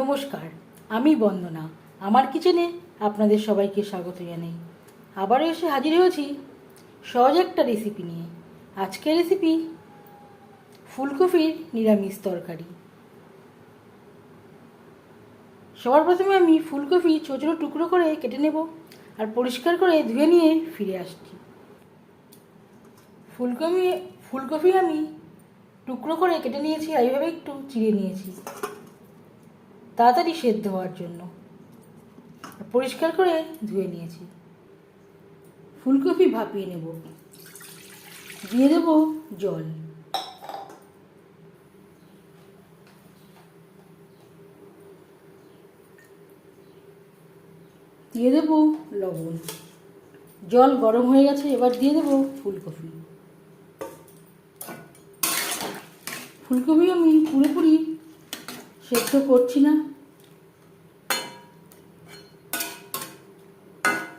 নমস্কার, আমি বন্দনা। আমার কিচেনে আপনাদের সবাইকে স্বাগত জানাই। আবারও এসে হাজির হয়েছি সহজ একটা রেসিপি নিয়ে। আজকের রেসিপি ফুলকপির নিরামিষ তরকারি। সবার প্রথমে আমি ফুলকপি ছোটো ছোটো টুকরো করে কেটে নেব আর পরিষ্কার করে ধুয়ে নিয়ে ফিরে আসছি। ফুলকপি ফুলকপি আমি টুকরো করে কেটে নিয়েছি এইভাবে একটু চিড়ে নিয়েছি। তাড়াতাড়ি সেদ্ধ হওয়ার জন্য। পরিষ্কার করে ধুয়ে নিয়েছি। ফুলকপি ভাপিয়ে নেব। দিয়ে দেব জল। দিয়ে দেব লবণ। জল গরম হয়ে গেছে, এবার দিয়ে দেব ফুলকপি। ফুলকপি আমি পুরোপুরি সেদ্ধ করছি না।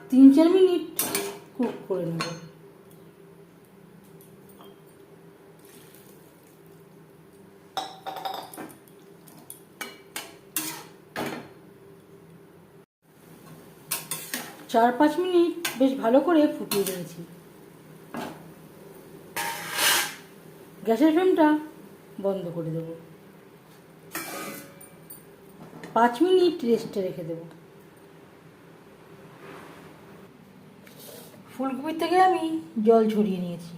তিন চার মিনিট কুক করে নেব। চার পাঁচ মিনিট বেশ ভালো করে ফুটিয়ে নিয়েছি। গ্যাসের ফ্লেমটা বন্ধ করে দেবো। পাঁচ মিনিট রেস্টে রেখে দেবো। ফুলকপির থেকে আমি জল ঝরিয়ে নিয়েছি।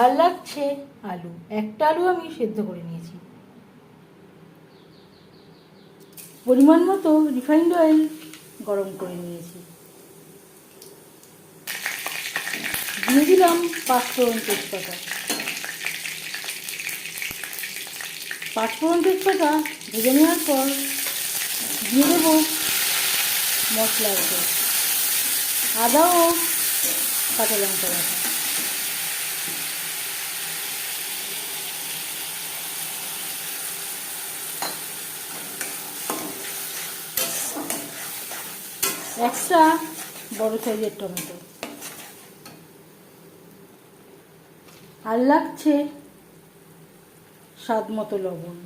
আর লাগছে আলু। একটা আলু আমি সেদ্ধ করে নিয়েছি। পরিমাণ মতো রিফাইন্ড অয়েল গরম করে নিয়েছি। দিয়ে দিলাম পাঁচফোড়ন তেজপাতা। পাঁচফোড়ন তেজপাতা ভেজে নেওয়ার পর দিয়ে দেবো মশলা আছে। আদা ও কাঁচা লঙ্কা বাটা। একটা বড় সাইজের টমেটো। আর লাগছে স্বাদ মতো লবণ।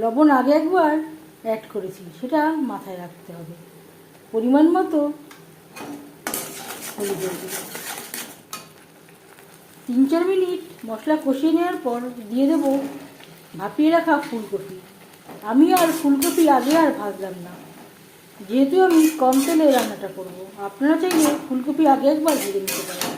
লবণ আগে একবার অ্যাড করেছি, সেটা মাথায় রাখতে হবে। পরিমাণ মতো তিন চার মিনিট মশলা কষিয়ে নেওয়ার পর দিয়ে দেব ভাপিয়ে রাখা ফুলকপি। আমি আর ফুলকপি আগে আর ভাজলাম না। যেহেতু আমি কম তেলে রান্নাটা করব, আপনারা চাইলে ফুলকপি আগে একবার ভেজে নিতে পারেন।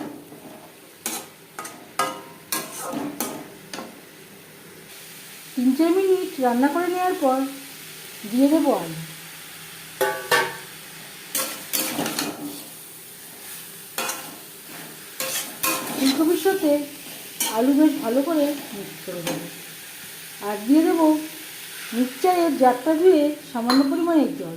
তিন চার মিনিট রান্না করে নেওয়ার পর দিয়ে দেবো আলু। ভবিষ্যতে আলু বেশ ভালো করে মিক্স করে দেবো আর দিয়ে দেবো মিক্সচারের জারটা ধুয়ে সামান্য পরিমাণে জল।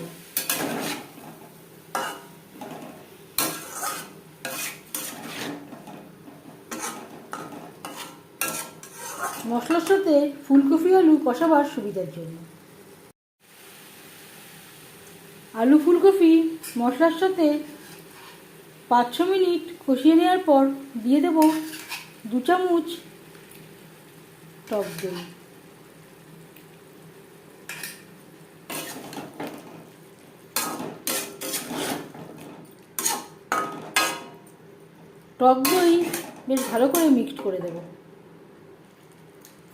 মশলার সাথে ফুলকপি আলু কষাবার সুবিধার জন্য। আলু ফুলকপি মশলার সাথে পাঁচ ছ মিনিট কষিয়ে নেওয়ার পর দিয়ে দেব দু চামচ টক দই। টক দই বেশ ভালো করে মিক্সড করে দেব।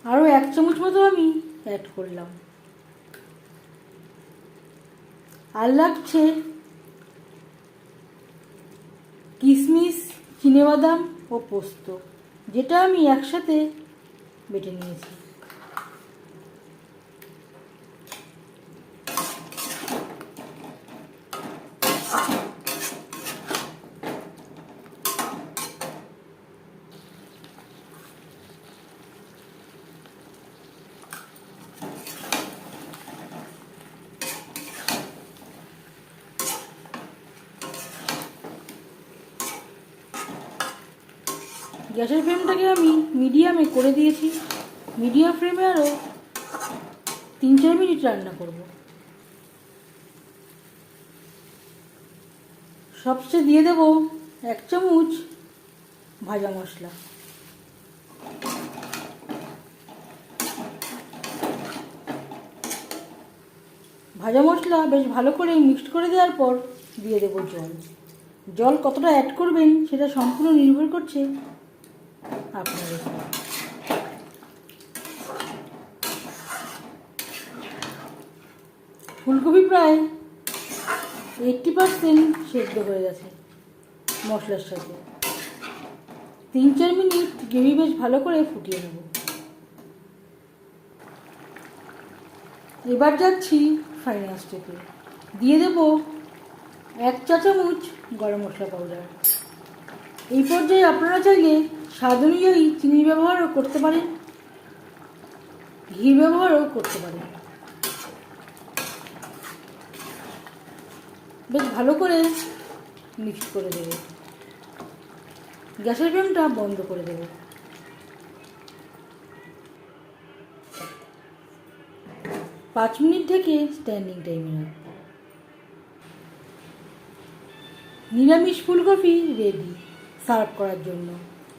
আরও এক চামচ মতো আমি অ্যাড করলাম। আর লাগছে কিশমিশ চিনেবাদাম ও পোস্ত, যেটা আমি একসাথে বেটে নিয়েছি। গ্যাসের ফ্লেমটাকে আমি মিডিয়ামে করে দিয়েছি। মিডিয়াম ফ্লেমে আরও তিন চার মিনিট রান্না করব। সবচেয়ে দিয়ে দেব এক চামচ ভাজা মশলা। ভাজা মশলা বেশ ভালো করে মিক্সড করে দেওয়ার পর দিয়ে দেবো জল। জল কতটা অ্যাড করবেন সেটা সম্পূর্ণ নির্ভর করছে আপনার ফুলকপি প্রায় এইটটি পার্সেন্ট সেদ্ধ হয়ে গেছে মশলার সাথে। তিন চার মিনিট গ্রেভি বেশ ভালো করে ফুটিয়ে নেব। এবার যাচ্ছি ফাইনাল স্টেপে দিয়ে দেব এক চা চামচ গরম মশলা পাউডার এই পর্যায়ে আপনারা চাইলে স্বাদ অনুযায়ী চিনি ব্যবহারও করতে পারেন, ঘি ব্যবহারও করতে পারেন। বেশ ভালো করে মিক্স করে দেবে। গ্যাসের ফ্লেমটা বন্ধ করে দেবে। পাঁচ মিনিট থেকে স্ট্যান্ডিং টাইমে নিরামিষ ফুলকপি রেডি সার্ভ করার জন্য।